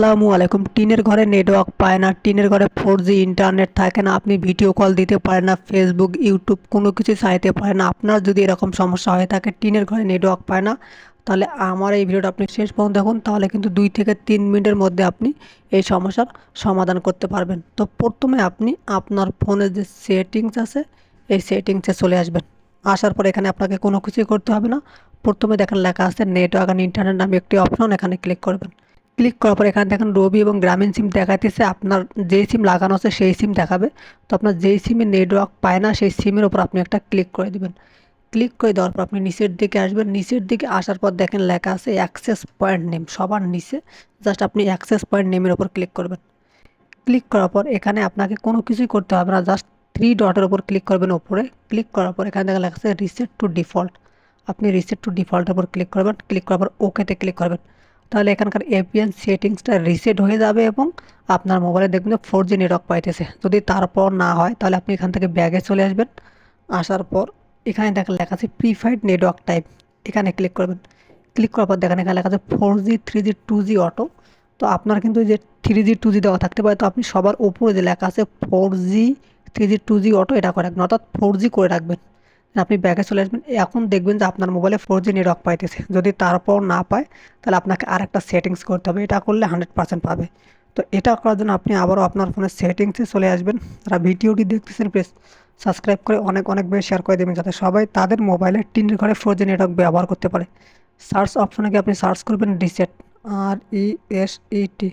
আসসালামু আলাইকুম। টিনের ঘরে নেটওয়ার্ক পায় না। টিনের ঘরে ফোর জি ইন্টারনেট থাকে না। আপনি ভিডিও কল দিতে পারেন না ফেসবুক ইউটিউব কোনো কিছু চাইতে পারেন না। আপনার যদি এরকম সমস্যা হয়ে থাকে, টিনের ঘরে নেটওয়ার্ক পায় না, তাহলে আমার এই ভিডিওটা আপনি শেষ পর্যন্ত দেখুন। তাহলে কিন্তু দুই থেকে তিন মিনিটের মধ্যে আপনি এই সমস্যার সমাধান করতে পারবেন। তো প্রথমে আপনি আপনার ফোনের যে সেটিংস আছে, এই সেটিংসে চলে আসবেন। আসার পর এখানে আপনাকে কোনো কিছুই করতে হবে না। প্রথমে দেখেন লেখা আছে নেটওয়ার্ক অ্যান্ড ইন্টারনেট নামে একটি অপশন এখানে ক্লিক করবেন। ক্লিক করার পর এখানে দেখেন রবি এবং গ্রামীণ সিম দেখাইতেছে, আপনার যেই সিম লাগানো আছে সেই সিম দেখাবে। তো আপনার যেই সিমে নেটওয়ার্ক পায় না, সেই সিমের উপর আপনি একটা ক্লিক করে দেবেন। ক্লিক করে দেওয়ার পর আপনি নিচের দিকে আসবেন। নিচের দিকে আসার পর দেখেন লেখা আছে অ্যাক্সেস পয়েন্ট নেম সবার নিচে। জাস্ট আপনি অ্যাক্সেস পয়েন্ট নেমের ওপর ক্লিক করবেন। ক্লিক করার পর এখানে আপনাকে কোনো কিছুই করতে হবে না জাস্ট থ্রি ডটের উপর ক্লিক করবেন ওপরে ক্লিক করার পর এখানে দেখা লেখা আছে রিসেট টু ডিফল্ট আপনি রিসেট টু ডিফল্টের উপর ক্লিক করবেন। ক্লিক করার পর ওকেতে ক্লিক করবেন। তাহলে এখানকার এপিএন সেটিংসটা রিসেট হয়ে যাবে এবং আপনার মোবাইলে দেখবেন ফোর জি নেটওয়ার্ক পাইতেছে। যদি তারপর না হয়, তাহলে আপনি এখান থেকে ব্যাগে চলে আসবেন। আসার পর এখানে দেখা লেখা আছে প্রিফাইড নেটওয়ার্ক টাইপ এখানে ক্লিক করবেন। ক্লিক করার পর দেখেন এখানে লেখা আছে four G three G two G auto তো আপনার কিন্তু যে থ্রি জি টু জি দেওয়া থাকতে পারে, তো আপনি সবার উপরে যে লেখা আছে four G three G two G auto এটা করে রাখবেন। অর্থাৎ ফোর জি করে রাখবেন। আপনি ব্যাগে চলে আসবেন। এখন দেখবেন যে আপনার মোবাইলে ফোর জি নেটওয়ার্ক পাইতেছে। যদি তারপর না পায়, তাহলে আপনাকে আর একটা সেটিংস করতে হবে। এটা করলে হান্ড্রেড পার্সেন্ট পাবে। তো এটা করার জন্য আপনি আবারও আপনার ফোনের সেটিংসে চলে আসবেন। যারা ভিডিওটি দেখতেছেন প্লিজ সাবস্ক্রাইব করে অনেক অনেক বেশি শেয়ার করে দেবেন, যাতে সবাই তাদের মোবাইলে টিনের ঘরে ফোর জি নেটওয়ার্ক ব্যবহার করতে পারে। সার্চ অপশনে গিয়ে আপনি সার্চ করবেন reset R E S E T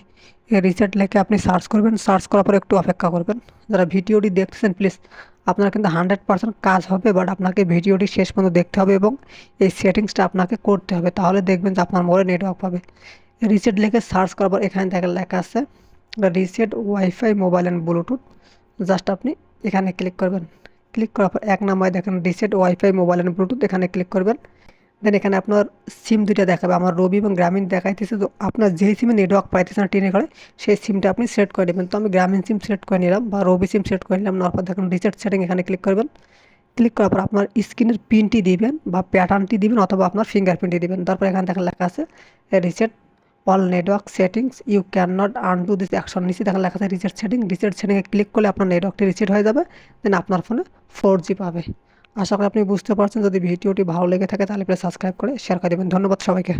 reset লেখে আপনি সার্চ করবেন। সার্চ করার পর একটু অপেক্ষা করবেন। যারা ভিডিওটি দেখতেছেন প্লিজ আপনার কিন্তু হান্ড্রেড পার্সেন্ট কাজ হবে বাট আপনাকে ভিডিওটি শেষ পর্যন্ত দেখতে হবে এবং এই সেটিংসটা আপনাকে করতে হবে। তাহলে দেখবেন যে আপনার মোবাইলে নেটওয়ার্ক পাবে। রিসেট লিখে সার্চ করার পর এখানে দেখা লেখা আছে reset wifi mobile and bluetooth just আপনি এখানে ক্লিক করবেন। ক্লিক করার পর এক নাম্বারে দেখেন reset wifi mobile and bluetooth এখানে ক্লিক করবেন। দেন এখানে আপনার সিম দুইটা দেখাবে। আমার রবি এবং গ্রামীণ দেখাইতেছে, তো আপনার যেই সিমে নেটওয়ার্ক পাইতেছে না টেনে করে, সেই সিমটা আপনি সেট করে নেবেন। তো আমি গ্রামীণ সিম সেট করে নিলাম বা রবি সিম সেট করে নিলাম। তারপর দেখুন রিসেট সেটিং এখানে ক্লিক করবেন। ক্লিক করার পর আপনার স্ক্রিনের পিনটি দিবেন বা প্যাটার্নটি দিবেন অথবা আপনার ফিঙ্গারপ্রিন্টটি দিবেন। তারপর এখানে দেখেন লেখা আছে reset all network settings you can not undo this action নিচে দেখা লেখা আছে রিসেট সেটিং রিসেট সেটিংয়ে ক্লিক করলে আপনার নেটওয়ার্কটি রিসেট হয়ে যাবে। দেন আপনার ফোনে ফোর জি পাবে। আশা করি আপনি বুঝতে পারছেন। যদি ভিডিওটি ভালো লেগে থাকে তাহলে প্লিজ সাবস্ক্রাইব করে শেয়ার করে দেবেন। ধন্যবাদ সবাইকে।